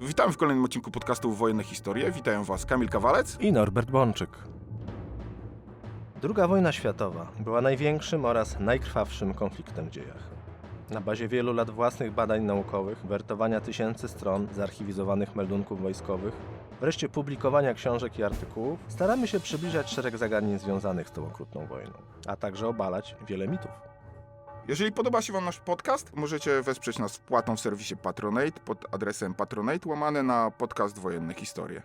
Witamy w kolejnym odcinku podcastu Wojenne Historie. Witają Was Kamil Kawalec. i Norbert Bączyk. Druga wojna światowa była największym oraz najkrwawszym konfliktem w dziejach. Na bazie wielu lat własnych badań naukowych, wertowania tysięcy stron zarchiwizowanych meldunków wojskowych, wreszcie publikowania książek i artykułów, staramy się przybliżać szereg zagadnień związanych z tą okrutną wojną, a także obalać wiele mitów. Jeżeli podoba się Wam nasz podcast, możecie wesprzeć nas wpłatą w serwisie Patronate pod adresem patronate łamane na podcast Wojenne Historie.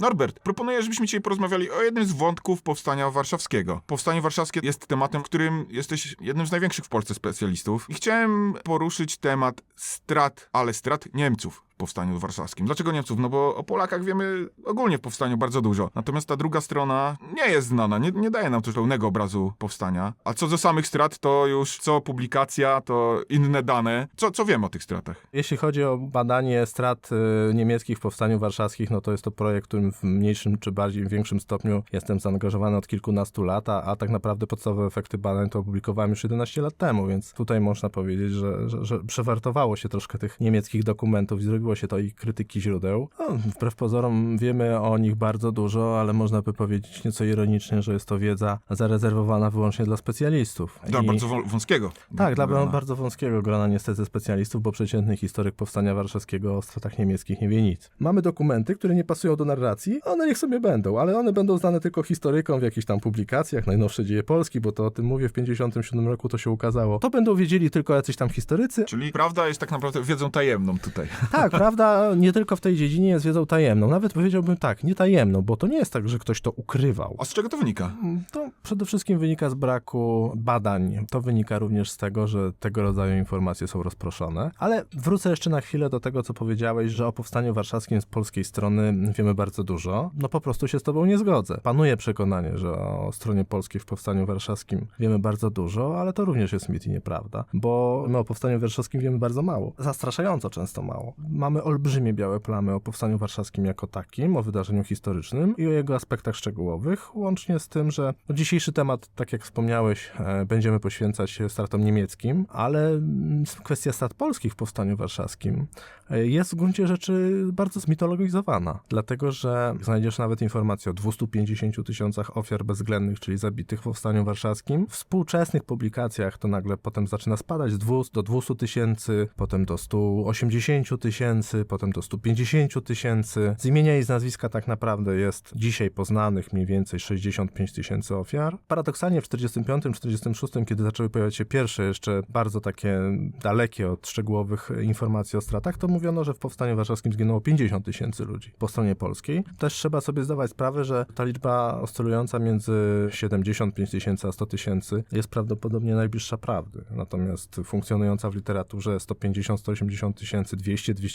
Norbert, proponuję, żebyśmy dzisiaj porozmawiali o jednym z wątków Powstania Warszawskiego. Powstanie Warszawskie jest tematem, którym jesteś jednym z największych w Polsce specjalistów. I chciałem poruszyć temat strat, ale strat Niemców Powstaniu Warszawskim. Dlaczego Niemców? No bo o Polakach wiemy ogólnie w Powstaniu bardzo dużo. Natomiast ta druga strona nie jest znana, nie, nie daje nam też pełnego obrazu Powstania. A co do samych strat, to już co publikacja, to inne dane. Co, co wiemy o tych stratach? Jeśli chodzi o badanie strat y, niemieckich w Powstaniu Warszawskim, no to jest to projekt, którym w mniejszym czy bardziej większym stopniu jestem zaangażowany od kilkunastu lat, a, a tak naprawdę podstawowe efekty badań to opublikowałem już 11 lat temu, więc tutaj można powiedzieć, że, że, że przewartowało się troszkę tych niemieckich dokumentów i zrobiło się to i krytyki źródeł. No, wbrew pozorom wiemy o nich bardzo dużo, ale można by powiedzieć nieco ironicznie, że jest to wiedza zarezerwowana wyłącznie dla specjalistów. Dla I- bardzo wą- wąskiego. tak, dla grona. bardzo wąskiego grona niestety specjalistów, bo przeciętny historyk powstania warszawskiego o stratach niemieckich nie wie nic. Mamy dokumenty, które nie pasują do narracji, one niech sobie będą, ale one będą znane tylko historykom w jakichś tam publikacjach, najnowsze dzieje Polski, bo to o tym mówię, w 57 roku to się ukazało. To będą wiedzieli tylko jacyś tam historycy. Czyli prawda jest tak naprawdę wiedzą tajemną tutaj. Tak, prawda, nie tylko w tej dziedzinie jest wiedzą tajemną, nawet powiedziałbym tak, nie tajemną, bo to nie jest tak, że ktoś to ukrywał. A z czego to wynika? To przede wszystkim wynika z braku badań. To wynika również z tego, że tego rodzaju informacje są rozproszone. Ale wrócę jeszcze na chwilę do tego, co powiedziałeś, że o powstaniu warszawskim z polskiej strony wiemy bardzo dużo. No po prostu się z tobą nie zgodzę. Panuje przekonanie, że o stronie polskiej w powstaniu warszawskim wiemy bardzo dużo, ale to również jest mit i nieprawda, bo my o powstaniu warszawskim wiemy bardzo mało. Zastraszająco często mało. Mamy olbrzymie białe plamy o powstaniu warszawskim jako takim, o wydarzeniu historycznym i o jego aspektach szczegółowych, łącznie z tym, że dzisiejszy temat, tak jak wspomniałeś, e, będziemy poświęcać stratom niemieckim, ale mm, kwestia strat polskich w powstaniu warszawskim e, jest w gruncie rzeczy bardzo zmitologizowana, dlatego że znajdziesz nawet informację o 250 tysiącach ofiar bezwzględnych, czyli zabitych w powstaniu warszawskim. W współczesnych publikacjach to nagle potem zaczyna spadać z 200 do 200 tysięcy, potem do 180 tysięcy, potem do 150 tysięcy. Z imienia i z nazwiska tak naprawdę jest dzisiaj poznanych mniej więcej 65 tysięcy ofiar. Paradoksalnie w 45-46, kiedy zaczęły pojawiać się pierwsze jeszcze bardzo takie dalekie od szczegółowych informacji o stratach, to mówiono, że w Powstaniu Warszawskim zginęło 50 tysięcy ludzi po stronie polskiej. Też trzeba sobie zdawać sprawę, że ta liczba oscylująca między 75 tysięcy a 100 tysięcy jest prawdopodobnie najbliższa prawdy. Natomiast funkcjonująca w literaturze 150-180 tysięcy,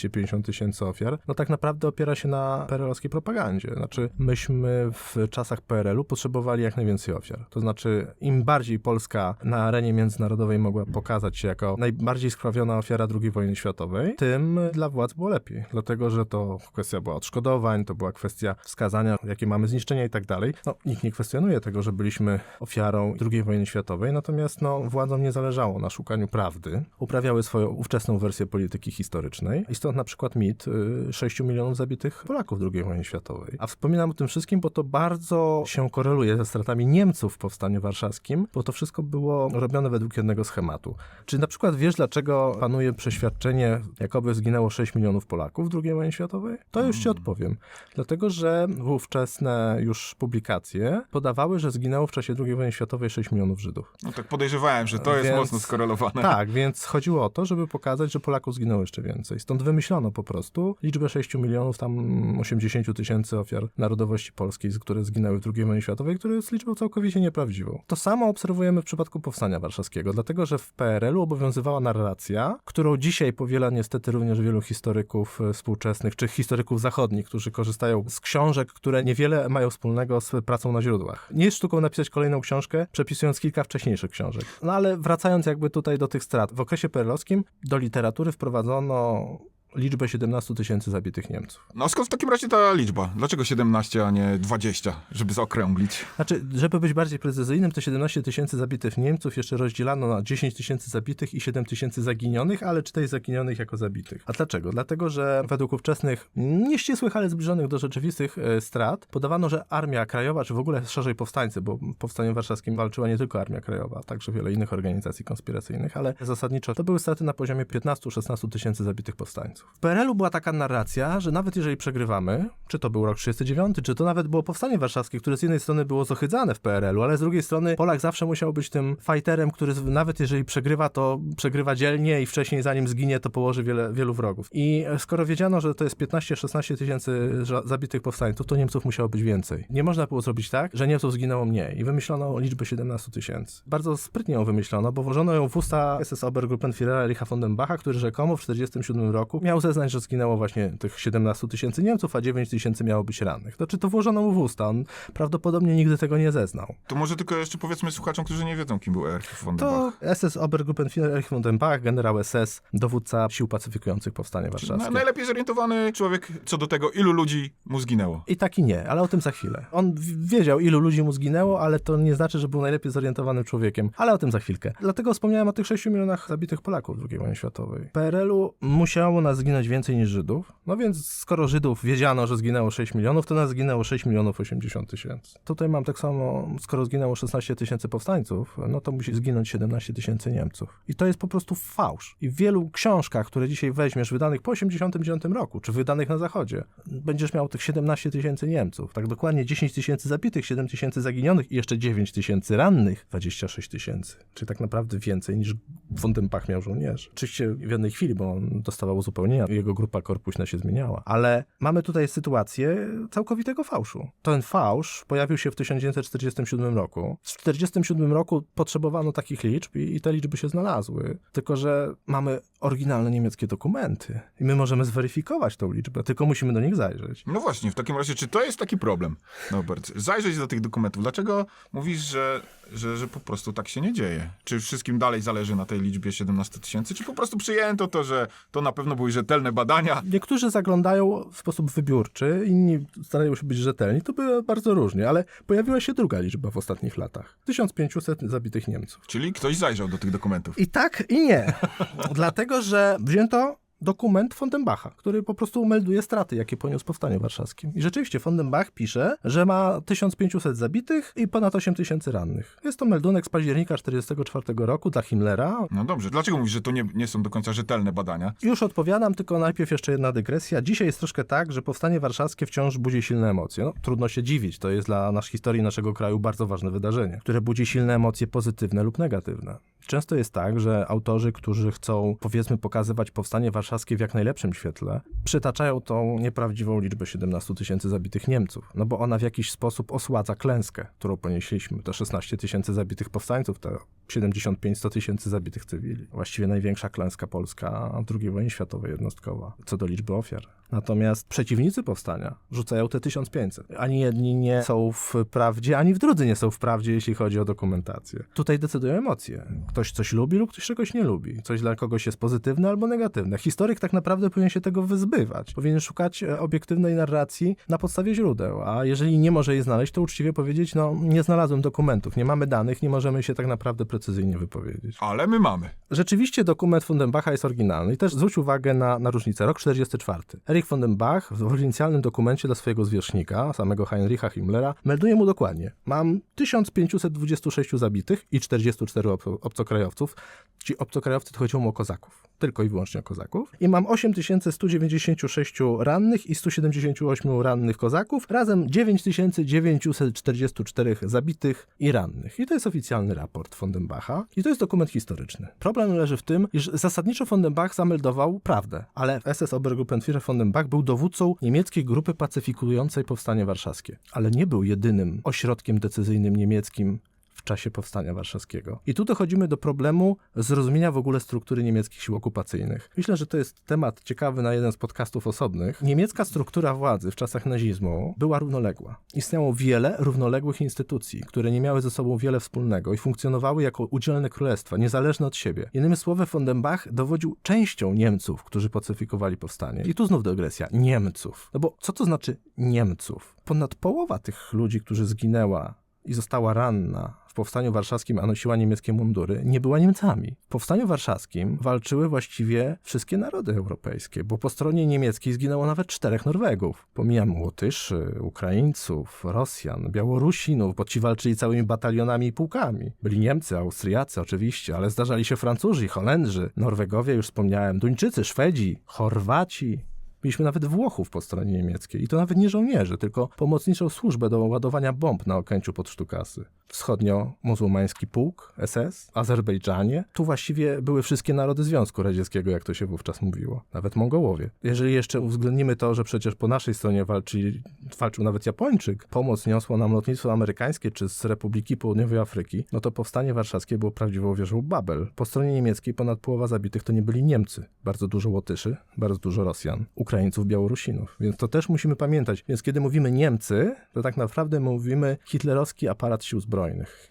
200-250 tysięcy ofiar, no tak naprawdę opiera się na perelowskiej propagandzie. Znaczy, myśmy w czasach PRL-u potrzebowali jak najwięcej ofiar. To znaczy, im bardziej Polska na arenie międzynarodowej mogła pokazać się jako najbardziej skrawiona ofiara II wojny światowej, tym dla władz było lepiej. Dlatego, że to kwestia była odszkodowań, to była kwestia wskazania, jakie mamy zniszczenia i tak dalej. No, nikt nie kwestionuje tego, że byliśmy ofiarą II wojny światowej, natomiast no, władzom nie zależało na szukaniu prawdy. Uprawiały swoją ówczesną wersję polityki historycznej i stąd na przykład mit y, 6 milionów zabitych Polaków w II wojnie światowej. A wspominam o tym wszystkim, bo to bardzo się koreluje ze stratami Niemców w Powstaniu Warszawskim, bo to wszystko było robione według jednego schematu. Czy na przykład wiesz, dlaczego panuje przeświadczenie, jakoby zginęło 6 milionów Polaków w II wojnie światowej? To już ci odpowiem. Dlatego, że ówczesne już publikacje podawały, że zginęło w czasie II wojny światowej 6 milionów Żydów. No tak podejrzewałem, że to jest Więc- mocno skorelowane. Tak, więc chodziło o to, żeby pokazać, że Polaków zginęło jeszcze więcej. Stąd wymyślono po prostu liczbę 6 milionów, tam 80 tysięcy ofiar narodowości polskiej, które zginęły w II wojnie światowej, które jest liczbą całkowicie nieprawdziwą. To samo obserwujemy w przypadku Powstania Warszawskiego, dlatego że w PRL-u obowiązywała narracja, którą dzisiaj powiela niestety również wielu historyków e, współczesnych, czy historyków zachodnich, którzy korzystają z książek, które niewiele mają wspólnego z pracą na źródłach. Nie jest sztuką napisać kolejną książkę, przepisując kilka wcześniejszych książek. No ale wracając jakby tutaj do tych strat. W okresie perelowskim do literatury wprowadzono liczbę 17 tysięcy zabitych Niemców. No a skąd w takim razie ta liczba? Dlaczego 17, a nie 20, żeby zaokrąglić? Znaczy, żeby być bardziej precyzyjnym, to 17 tysięcy zabitych Niemców jeszcze rozdzielano na 10 tysięcy zabitych i 7 tysięcy zaginionych, ale czytaj zaginionych jako zabitych. A dlaczego? Dlatego, że według ówczesnych, nieścisłych, ale zbliżonych do rzeczywistych e, strat, podawano, że Armia Krajowa, czy w ogóle szerzej powstańcy, bo w Powstaniu Warszawskim walczyła nie tylko Armia Krajowa, także wiele innych organizacji konspiracyjnych, ale zasadniczo to były straty na poziomie 15-16 tysięcy zabitych powstańców. W PRL-u była taka narracja, że nawet jeżeli przegrywamy, czy to był rok 39, czy to nawet było Powstanie Warszawskie, które z jednej strony było zohydzane w PRL-u, ale z drugiej strony Polak zawsze musiał być tym fighterem, który nawet jeżeli przegrywa, to przegrywa dzielnie i wcześniej zanim zginie, to położy wiele, wielu wrogów. I skoro wiedziano, że to jest 15-16 tysięcy zabitych powstańców, to Niemców musiało być więcej. Nie można było zrobić tak, że Niemców zginęło mniej i wymyślono liczbę 17 tysięcy. Bardzo sprytnie ją wymyślono, bo włożono ją w usta SS Obergruppenführera Ericha von den Bacha, który rzekomo w 1947 roku miał zeznać, że zginęło właśnie tych 17 tysięcy Niemców, a 9 tysięcy miało być rannych. To czy to włożono mu w usta? On prawdopodobnie nigdy tego nie zeznał. To może tylko jeszcze powiedzmy słuchaczom, którzy nie wiedzą, kim był Erich von To Bach. SS Obergruppenführer Erich von den Bach, generał SS, dowódca sił pacyfikujących powstanie warszawskie. na, najlepiej zorientowany człowiek co do tego, ilu ludzi mu zginęło. I tak i nie, ale o tym za chwilę. On wiedział, ilu ludzi mu zginęło, ale to nie znaczy, że był najlepiej zorientowanym człowiekiem. Ale o tym za chwilkę. Dlatego wspomniałem o tych 6 milionach zabitych Polaków w II wojnie światowej. PRL-u musiało nas zginąć więcej niż Żydów. No więc skoro Żydów wiedziano, że zginęło 6 milionów, to nas zginęło 6 milionów 80 tysięcy. Tutaj mam tak samo, skoro zginęło 16 tysięcy powstańców, no to musi zginąć 17 tysięcy Niemców. I to jest po prostu fałsz. I w wielu książkach, które dzisiaj weźmiesz, wydanych po 89 roku, czy wydanych na Zachodzie, będziesz miał tych 17 tysięcy Niemców. Tak dokładnie 10 tysięcy zabitych, 7 tysięcy zaginionych i jeszcze 9 tysięcy rannych, 26 tysięcy. Czyli tak naprawdę więcej niż von den Bach miał żołnierzy. Oczywiście w jednej chwili, bo on dostawał uzupełnienia, jego grupa korpuśna się zmieniała. Ale mamy tutaj sytuację całkowitego fałszu. Ten fałsz pojawił się w 1947 roku. W 1947 roku potrzebowano takich liczb i, i te liczby się znalazły. Tylko, że mamy oryginalne niemieckie dokumenty i my możemy zweryfikować tą liczbę, tylko musimy do nich zajrzeć. No właśnie, w takim razie, czy to jest taki problem, Norbert? Zajrzeć do tych dokumentów. Dlaczego mówisz, że, że, że po prostu tak się nie dzieje? Czy wszystkim dalej zależy na tej liczbie 17 tysięcy, czy po prostu przyjęto to, że to na pewno były rzetelne badania? Niektórzy zaglądają w sposób wybiórczy, inni starają się być rzetelni. To było bardzo różnie, ale pojawiła się druga liczba w ostatnich latach. 1500 zabitych Niemców. Czyli ktoś zajrzał do tych dokumentów. I tak, i nie. Dlatego, że wzięto dokument Fondenbacha, który po prostu melduje straty, jakie poniósł powstanie warszawskim. I rzeczywiście Fondenbach pisze, że ma 1500 zabitych i ponad 8000 rannych. Jest to meldunek z października 1944 roku dla Himmlera. No dobrze, dlaczego mówisz, że to nie, nie są do końca rzetelne badania? Już odpowiadam, tylko najpierw jeszcze jedna dygresja. Dzisiaj jest troszkę tak, że powstanie warszawskie wciąż budzi silne emocje. No, trudno się dziwić, to jest dla naszej historii naszego kraju bardzo ważne wydarzenie, które budzi silne emocje pozytywne lub negatywne. Często jest tak, że autorzy, którzy chcą, powiedzmy, pokazywać powstanie warszawskie w jak najlepszym świetle, przytaczają tą nieprawdziwą liczbę 17 tysięcy zabitych Niemców, no bo ona w jakiś sposób osładza klęskę, którą ponieśliśmy. Te 16 tysięcy zabitych powstańców, te 75-100 tysięcy zabitych cywili. Właściwie największa klęska polska II wojnie światowej jednostkowa, co do liczby ofiar. Natomiast przeciwnicy powstania rzucają te 1500. Ani jedni nie są w prawdzie, ani w drudzy nie są w prawdzie, jeśli chodzi o dokumentację. Tutaj decydują emocje. Ktoś coś lubi lub ktoś czegoś nie lubi. Coś dla kogoś jest pozytywne albo negatywne. Historyk tak naprawdę powinien się tego wyzbywać. Powinien szukać e, obiektywnej narracji na podstawie źródeł, a jeżeli nie może jej znaleźć, to uczciwie powiedzieć, no nie znalazłem dokumentów, nie mamy danych, nie możemy się tak naprawdę precyzyjnie wypowiedzieć. Ale my mamy. Rzeczywiście dokument Fundenbacha jest oryginalny i też zwróć uwagę na, na różnicę. Rok 44. Erich von den Bach w oficjalnym dokumencie dla swojego zwierzchnika, samego Heinricha Himmlera, melduje mu dokładnie. Mam 1526 zabitych i 44 ob obcokrajowców. Ci obcokrajowcy to chodziło o kozaków. Tylko i wyłącznie o kozaków. I mam 8196 rannych i 178 rannych kozaków. Razem 9944 zabitych i rannych. I to jest oficjalny raport von den Bacha. I to jest dokument historyczny. Problem leży w tym, iż zasadniczo von den Bach zameldował prawdę, ale SS Obergruppenführer von den Bach był dowódcą niemieckiej grupy pacyfikującej powstanie warszawskie. Ale nie był jedynym ośrodkiem decyzyjnym niemieckim w czasie powstania warszawskiego. I tu dochodzimy do problemu zrozumienia w ogóle struktury niemieckich sił okupacyjnych. Myślę, że to jest temat ciekawy na jeden z podcastów osobnych. Niemiecka struktura władzy w czasach nazizmu była równoległa. Istniało wiele równoległych instytucji, które nie miały ze sobą wiele wspólnego i funkcjonowały jako udzielne królestwa, niezależne od siebie. Innymi słowy, von den Bach dowodził częścią Niemców, którzy pacyfikowali powstanie. I tu znów dygresja. Niemców. No bo co to znaczy Niemców? Ponad połowa tych ludzi, którzy zginęła i została ranna w Powstaniu Warszawskim, a nosiła niemieckie mundury, nie była Niemcami. W Powstaniu Warszawskim walczyły właściwie wszystkie narody europejskie, bo po stronie niemieckiej zginęło nawet czterech Norwegów. Pomijam Łotyszy, Ukraińców, Rosjan, Białorusinów, bo ci walczyli całymi batalionami i pułkami. Byli Niemcy, Austriacy oczywiście, ale zdarzali się Francuzi, Holendrzy, Norwegowie, już wspomniałem, Duńczycy, Szwedzi, Chorwaci, Mieliśmy nawet Włochów po stronie niemieckiej. I to nawet nie żołnierzy, tylko pomocniczą służbę do ładowania bomb na Okęciu pod Sztukasy. Wschodnio-muzułmański pułk, SS, Azerbejdżanie. Tu właściwie były wszystkie narody Związku Radzieckiego, jak to się wówczas mówiło. Nawet Mongołowie. Jeżeli jeszcze uwzględnimy to, że przecież po naszej stronie walczyli, walczył nawet Japończyk, pomoc niosło nam lotnictwo amerykańskie czy z Republiki Południowej Afryki, no to powstanie warszawskie było prawdziwą wieżą Babel. Po stronie niemieckiej ponad połowa zabitych to nie byli Niemcy. Bardzo dużo Łotyszy, bardzo dużo Rosjan, Ukraińców, Białorusinów. Więc to też musimy pamiętać. Więc kiedy mówimy Niemcy, to tak naprawdę mówimy hitlerowski aparat sił zbrojnych.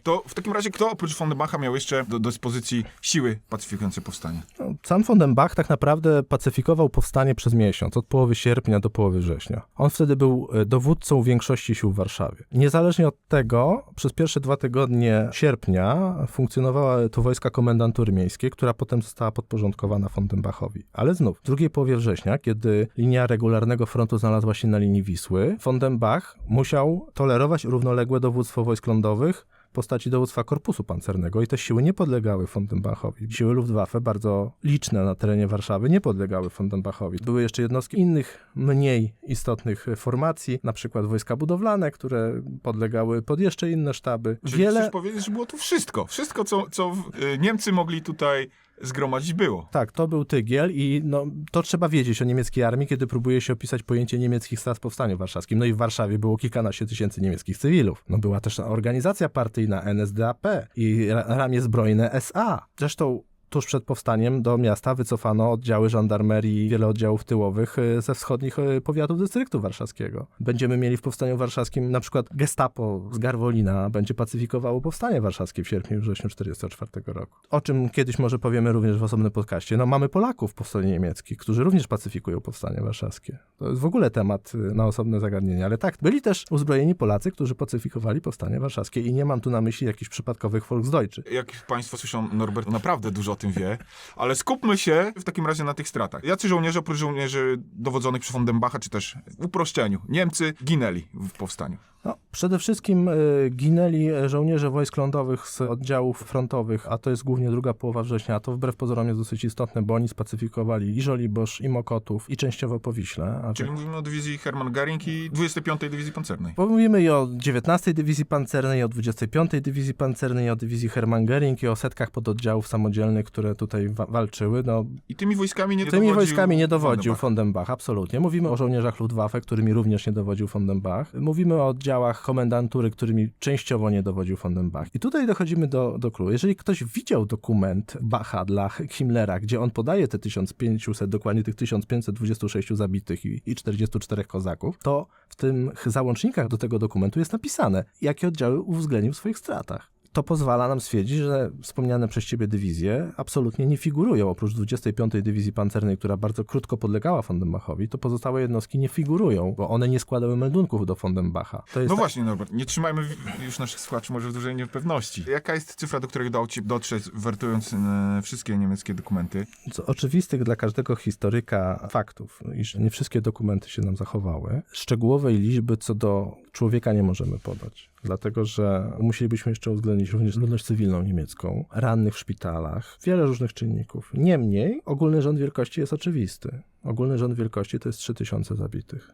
To w takim razie kto oprócz von Bacha miał jeszcze do dyspozycji siły pacyfikujące powstanie? No, Sam von Bach tak naprawdę pacyfikował powstanie przez miesiąc, od połowy sierpnia do połowy września. On wtedy był e, dowódcą większości sił w Warszawie. Niezależnie od tego, przez pierwsze dwa tygodnie sierpnia funkcjonowały tu wojska komendantury miejskiej, która potem została podporządkowana von Bachowi. Ale znów, w drugiej połowie września, kiedy linia regularnego frontu znalazła się na linii Wisły, von Bach musiał tolerować równoległe dowództwo wojsk lądowych postaci dowództwa korpusu pancernego i te siły nie podlegały von den Bachowi. Siły Luftwaffe, bardzo liczne na terenie Warszawy, nie podlegały von den Bachowi. Były jeszcze jednostki innych, mniej istotnych formacji, na przykład wojska budowlane, które podlegały pod jeszcze inne sztaby. Czyli Wiele... chcesz powiedzieć, że było tu wszystko. Wszystko, co, co y, Niemcy mogli tutaj zgromadzić, było. Tak, to był tygiel i no, to trzeba wiedzieć o niemieckiej armii, kiedy próbuje się opisać pojęcie niemieckich strat w Powstaniu Warszawskim. No i w Warszawie było kilkanaście tysięcy niemieckich cywilów. No była też organizacja partyjna NSDAP i ra- ramię zbrojne SA. Zresztą tuż przed powstaniem do miasta wycofano oddziały żandarmerii wiele oddziałów tyłowych y, ze wschodnich y, powiatów dystryktu warszawskiego. Będziemy mieli w Powstaniu Warszawskim na przykład gestapo z Garwolina będzie pacyfikowało Powstanie Warszawskie w sierpniu i wrześniu 1944 roku. O czym kiedyś może powiemy również w osobnym podcaście. No mamy Polaków po stronie niemieckiej, którzy również pacyfikują Powstanie Warszawskie. To jest w ogóle temat y, na osobne zagadnienie, ale tak, byli też uzbrojeni Polacy, którzy pacyfikowali Powstanie Warszawskie i nie mam tu na myśli jakichś przypadkowych Volksdeutsche. Jak Państwo słyszą, Norbert naprawdę dużo tym wie, ale skupmy się w takim razie na tych stratach. Jacy żołnierze, oprócz żołnierzy dowodzonych przez von den Bacha, czy też w uproszczeniu, Niemcy ginęli w powstaniu. No, przede wszystkim y, ginęli e, żołnierze wojsk lądowych z oddziałów frontowych, a to jest głównie druga połowa września, a to wbrew pozorom jest dosyć istotne, bo oni spacyfikowali i Żoliborz, i Mokotów, i częściowo Powiśle. A Czyli mówimy o dywizji Hermann Göring i 25. Dywizji Pancernej. Bo mówimy i o 19 Dywizji Pancernej, i o 25 Dywizji Pancernej, i o Dywizji Hermann Göring, i o setkach pododdziałów samodzielnych, które tutaj wa- walczyły. No, I tymi wojskami nie tymi dowodził wojskami nie dowodził Bach. von den Bach, absolutnie. Mówimy o żołnierzach Luftwaffe, którymi również nie dowodził von den Bach. Mówimy o oddziałach komendantury, którymi częściowo nie dowodził von den Bach. I tutaj dochodzimy do, do. Jeżeli ktoś widział dokument Bacha dla Himmlera, gdzie on podaje te 1500, dokładnie tych 1526 zabitych i, i 44 kozaków, to w tych załącznikach do tego dokumentu jest napisane, jakie oddziały uwzględnił w swoich stratach. To pozwala nam stwierdzić, że wspomniane przez ciebie dywizje absolutnie nie figurują. Oprócz 25. Dywizji Pancernej, która bardzo krótko podlegała von den Bachowi, to pozostałe jednostki nie figurują, bo one nie składały meldunków do von den Bacha. To jest No tak- właśnie, Norbert, nie trzymajmy już naszych słuchaczy może w dużej niepewności. Jaka jest cyfra, do której udało ci dotrzeć, wertując e, wszystkie niemieckie dokumenty? z oczywistych dla każdego historyka faktów, iż nie wszystkie dokumenty się nam zachowały. Szczegółowej liczby co do człowieka nie możemy podać, dlatego że musielibyśmy jeszcze uwzględnić również ludność cywilną niemiecką, rannych w szpitalach, wiele różnych czynników. Niemniej ogólny rząd wielkości jest oczywisty. Ogólny rząd wielkości to jest 3000 zabitych.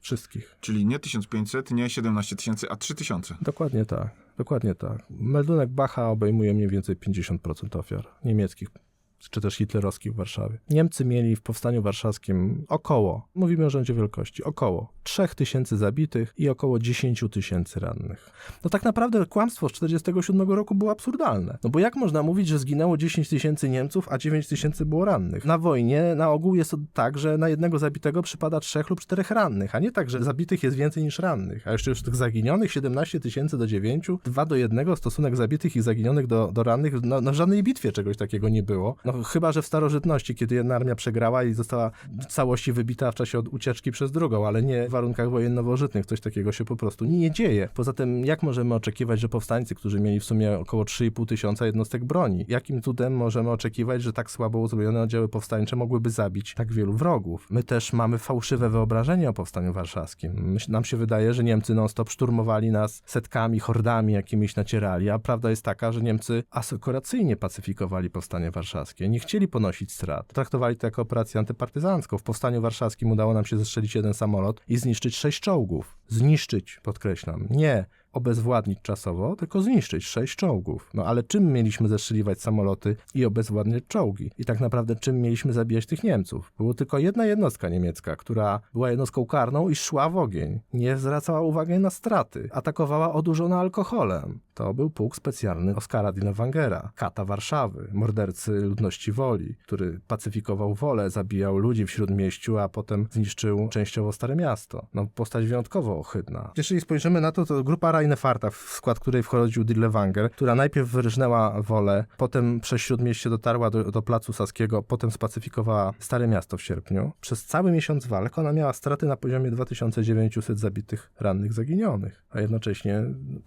Wszystkich. Czyli nie 1500, nie 17 tysięcy, a 3000. Dokładnie tak. Dokładnie tak. Meldunek Bacha obejmuje mniej więcej 50% ofiar niemieckich czy też hitlerowskich w Warszawie. Niemcy mieli w Powstaniu Warszawskim około, mówimy o rzędzie wielkości, około 3000 zabitych i około 10 tysięcy rannych. No tak naprawdę kłamstwo z 1947 roku było absurdalne. No bo jak można mówić, że zginęło 10 tysięcy Niemców, a 9 tysięcy było rannych? Na wojnie na ogół jest to tak, że na jednego zabitego przypada trzech lub czterech rannych, a nie tak, że zabitych jest więcej niż rannych. A jeszcze już tych zaginionych 17 tysięcy do 9, 2 do 1 stosunek zabitych i zaginionych do, do rannych, no, no w żadnej bitwie czegoś takiego nie było. No chyba, że w starożytności, kiedy jedna armia przegrała i została w całości wybita w czasie od ucieczki przez drugą, ale nie w warunkach wojen nowożytnych. Coś takiego się po prostu nie dzieje. Poza tym, jak możemy oczekiwać, że powstańcy, którzy mieli w sumie około 3,5 tysiąca jednostek broni, jakim cudem możemy oczekiwać, że tak słabo uzbrojone oddziały powstańcze mogłyby zabić tak wielu wrogów? My też mamy fałszywe wyobrażenie o powstaniu warszawskim. Nam się wydaje, że Niemcy non-stop szturmowali nas setkami, hordami jakimiś nacierali, a prawda jest taka, że Niemcy asekuracyjnie pacyfikowali powstanie warszawskie. Nie chcieli ponosić strat. Traktowali to jako operację antypartyzancką. W powstaniu warszawskim udało nam się zestrzelić jeden samolot i zniszczyć sześć czołgów. Zniszczyć, podkreślam. Nie obezwładnić czasowo, tylko zniszczyć sześć czołgów. No ale czym mieliśmy zestrzeliwać samoloty i obezwładniać czołgi? I tak naprawdę czym mieliśmy zabijać tych Niemców? Było tylko jedna jednostka niemiecka, która była jednostką karną i szła w ogień. Nie zwracała uwagi na straty. Atakowała odurzona alkoholem. To był pułk specjalny Oskara Dinewangera, kata Warszawy, mordercy ludności Woli, który pacyfikował wolę, zabijał ludzi w śródmieściu, a potem zniszczył częściowo Stare Miasto. No, postać wyjątkowo ohydna. Jeżeli spojrzymy na to, to grupa Rainefarta, w skład której wchodził Dirlewanger, która najpierw wyrżnęła wolę, potem przez śródmieście dotarła do, do Placu Saskiego, potem spacyfikowała Stare Miasto w sierpniu. Przez cały miesiąc walk ona miała straty na poziomie 2900 zabitych, rannych, zaginionych, a jednocześnie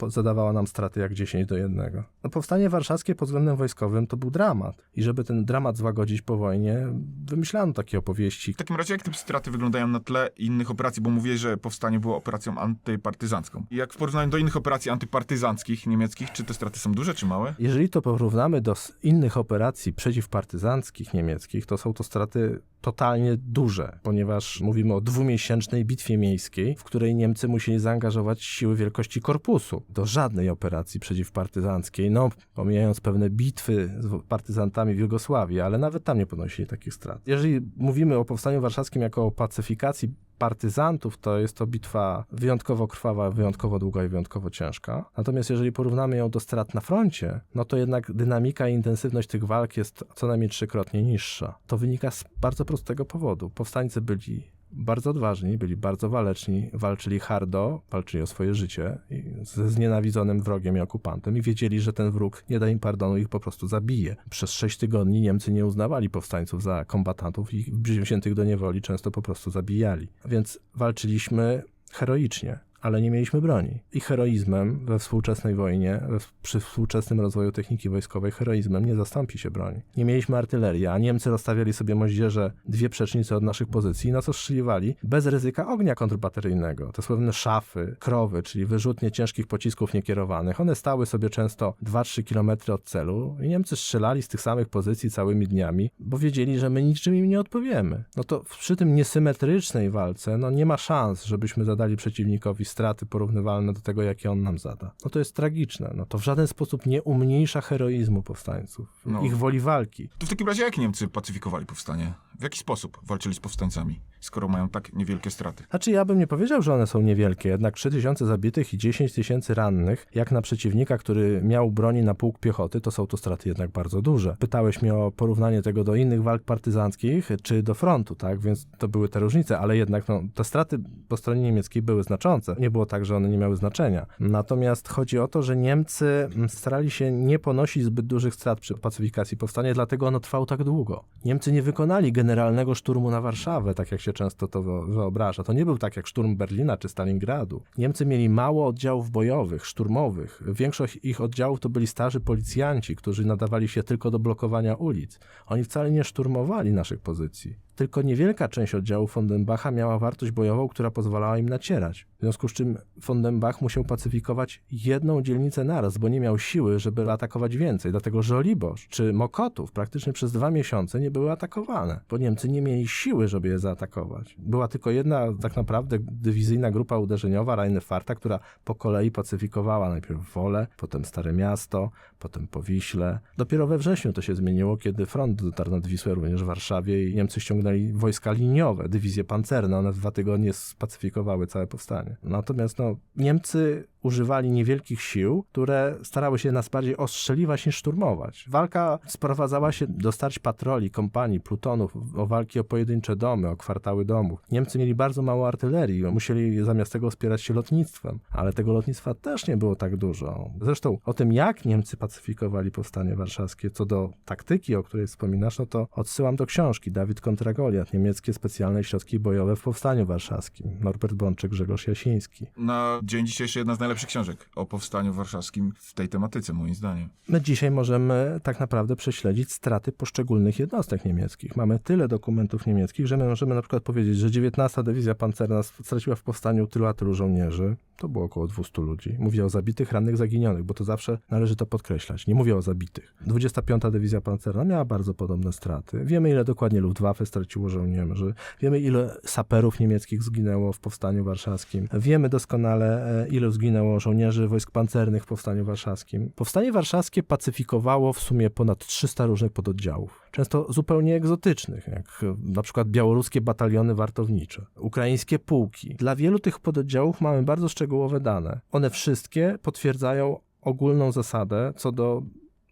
zadawała nam straty jak 10 do 1. No, powstanie warszawskie pod względem wojskowym to był dramat. I żeby ten dramat złagodzić po wojnie, wymyślano takie opowieści. W takim razie, jak te straty wyglądają na tle innych operacji, bo mówię, że powstanie było operacją antypartyzancką. I jak w porównaniu do innych operacji antypartyzanckich niemieckich, czy te straty są duże, czy małe? Jeżeli to porównamy do innych operacji przeciwpartyzanckich niemieckich, to są to straty totalnie duże, ponieważ mówimy o dwumiesięcznej bitwie miejskiej, w której Niemcy musieli zaangażować siły wielkości korpusu. Do żadnej operacji przeciwpartyzanckiej, no pomijając pewne bitwy z partyzantami w Jugosławii, ale nawet tam nie ponosili takich strat. Jeżeli mówimy o Powstaniu Warszawskim jako o pacyfikacji partyzantów, to jest to bitwa wyjątkowo krwawa, wyjątkowo długa i wyjątkowo ciężka. Natomiast jeżeli porównamy ją do strat na froncie, no to jednak dynamika i intensywność tych walk jest co najmniej trzykrotnie niższa. To wynika z bardzo prostego powodu. Powstańcy byli bardzo odważni, byli bardzo waleczni, walczyli hardo, walczyli o swoje życie ze znienawidzonym wrogiem i okupantem i wiedzieli, że ten wróg nie da im pardonu, ich po prostu zabije. Przez sześć tygodni Niemcy nie uznawali powstańców za kombatantów i wziętych do niewoli często po prostu zabijali. Więc walczyliśmy heroicznie. Ale nie mieliśmy broni. I heroizmem we współczesnej wojnie, przy współczesnym rozwoju techniki wojskowej, heroizmem nie zastąpi się broni. Nie mieliśmy artylerii, a Niemcy rozstawiali sobie moździerze dwie przecznice od naszych pozycji, na co strzeliwali bez ryzyka ognia kontrbateryjnego. Te słynne szafy, krowy, czyli wyrzutnie ciężkich pocisków niekierowanych, one stały sobie często 2-3 km od celu i Niemcy strzelali z tych samych pozycji całymi dniami, bo wiedzieli, że my niczym im nie odpowiemy. No to przy tym niesymetrycznej walce, no nie ma szans, żebyśmy zadali przeciwnikowi straty porównywalne do tego, jakie on nam zada. No to jest tragiczne. No to w żaden sposób nie umniejsza heroizmu powstańców, No. ich woli walki. To w takim razie jak Niemcy pacyfikowali powstanie? W jaki sposób walczyli z powstańcami, skoro mają tak niewielkie straty? Znaczy, ja bym nie powiedział, że one są niewielkie, jednak 3000 zabitych i 10 tysięcy rannych, jak na przeciwnika, który miał broni na pułk piechoty, to są to straty jednak bardzo duże. Pytałeś mnie o porównanie tego do innych walk partyzanckich, czy do frontu, tak, więc to były te różnice, ale jednak no, te straty po stronie niemieckiej były znaczące. Nie było tak, że one nie miały znaczenia. Natomiast chodzi o to, że Niemcy starali się nie ponosić zbyt dużych strat przy pacyfikacji powstania, dlatego ono trwało tak długo. Niemcy nie wykonali generalnego szturmu na Warszawę, tak jak się często to wyo- wyobraża. To nie był tak jak szturm Berlina czy Stalingradu. Niemcy mieli mało oddziałów bojowych, szturmowych. Większość ich oddziałów to byli starzy policjanci, którzy nadawali się tylko do blokowania ulic. Oni wcale nie szturmowali naszych pozycji. Tylko niewielka część oddziału Fondenbacha miała wartość bojową, która pozwalała im nacierać. W związku z czym Fondenbach musiał pacyfikować jedną dzielnicę naraz, bo nie miał siły, żeby atakować więcej. Dlatego Żoliborz czy Mokotów praktycznie przez dwa miesiące nie były atakowane, bo Niemcy nie mieli siły, żeby je zaatakować. Była tylko jedna tak naprawdę dywizyjna grupa uderzeniowa Rheinfarta, która po kolei pacyfikowała najpierw Wolę, potem Stare Miasto, potem Powiśle. Dopiero we wrześniu to się zmieniło, kiedy front dotarł nad Wisłę również w Warszawie i Niemcy ściągnęli wojska liniowe, dywizje pancerne. One w dwa tygodnie spacyfikowały całe powstanie. Natomiast no, Niemcy używali niewielkich sił, które starały się nas bardziej ostrzeliwać niż szturmować. Walka sprowadzała się do starć patroli, kompanii, plutonów, o walki o pojedyncze domy, o kwartały domów. Niemcy mieli bardzo mało artylerii, musieli zamiast tego wspierać się lotnictwem, ale tego lotnictwa też nie było tak dużo. Zresztą o tym, jak Niemcy pacyfikowali powstanie warszawskie, co do taktyki, o której wspominasz, no to odsyłam do książki Dawid kontra Goliat, niemieckie specjalne środki bojowe w powstaniu warszawskim. Norbert Bączyk, Grzegorz Jasiński. Na dzień dzisiejszy jedna z najlepszych książek o powstaniu warszawskim w tej tematyce, moim zdaniem. My dzisiaj możemy tak naprawdę prześledzić straty poszczególnych jednostek niemieckich. Mamy tyle dokumentów niemieckich, że my możemy na przykład powiedzieć, że 19 Dywizja Pancerna straciła w powstaniu tylu a tylu żołnierzy. To było około 200 ludzi. Mówię o zabitych, rannych, zaginionych, bo to zawsze należy to podkreślać. Nie mówię o zabitych. 25 Dywizja Pancerna miała bardzo podobne straty. Wiemy, ile dokładnie Luftwaffe straciło żołnierzy. Wiemy, ile saperów niemieckich zginęło w powstaniu warszawskim. Wiemy doskonale, e, ile zginęło żołnierzy wojsk pancernych w powstaniu warszawskim. Powstanie warszawskie pacyfikowało w sumie ponad 300 różnych pododdziałów. Często zupełnie egzotycznych, jak e, na przykład białoruskie bataliony wartownicze, ukraińskie pułki. Dla wielu tych pododdziałów mamy bardzo szczegółowe dane. One wszystkie potwierdzają ogólną zasadę co do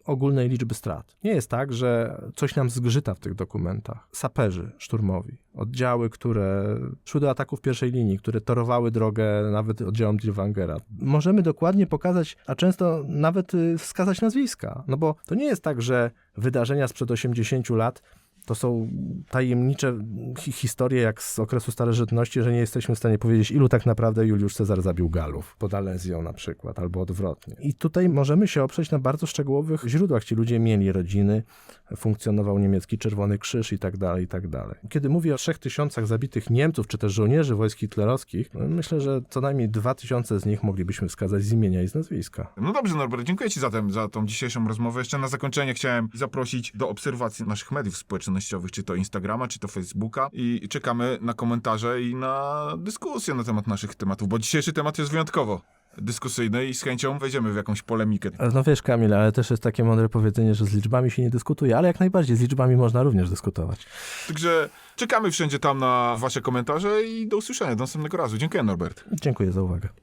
ogólnej liczby strat. Nie jest tak, że coś nam zgrzyta w tych dokumentach. Saperzy szturmowi, oddziały, które szły do ataku w pierwszej linii, które torowały drogę nawet oddziałom Dirwangera. Możemy dokładnie pokazać, a często nawet y, wskazać nazwiska. No bo to nie jest tak, że wydarzenia sprzed 80 lat to są tajemnicze hi historie jak z okresu starożytności, że nie jesteśmy w stanie powiedzieć, ilu tak naprawdę Juliusz Cezar zabił Galów, pod Alezją na przykład, albo odwrotnie. I tutaj możemy się oprzeć na bardzo szczegółowych źródłach. Ci ludzie mieli rodziny, funkcjonował niemiecki Czerwony Krzyż i tak dalej, i tak dalej. Kiedy mówię o trzech tysiącach zabitych Niemców, czy też żołnierzy wojsk hitlerowskich, myślę, że co najmniej dwa tysiące z nich moglibyśmy wskazać z imienia i z nazwiska. No dobrze, Norbert, dziękuję Ci zatem za tą dzisiejszą rozmowę. Jeszcze na zakończenie chciałem zaprosić do obserwacji naszych mediów społecznościowych, czy to Instagrama, czy to Facebooka i czekamy na komentarze i na dyskusję na temat naszych tematów, bo dzisiejszy temat jest wyjątkowo dyskusyjny i z chęcią wejdziemy w jakąś polemikę. No wiesz, Kamil, ale też jest takie mądre powiedzenie, że z liczbami się nie dyskutuje, ale jak najbardziej z liczbami można również dyskutować. Także czekamy wszędzie tam na Wasze komentarze i do usłyszenia do następnego razu. Dziękuję, Norbert. Dziękuję za uwagę.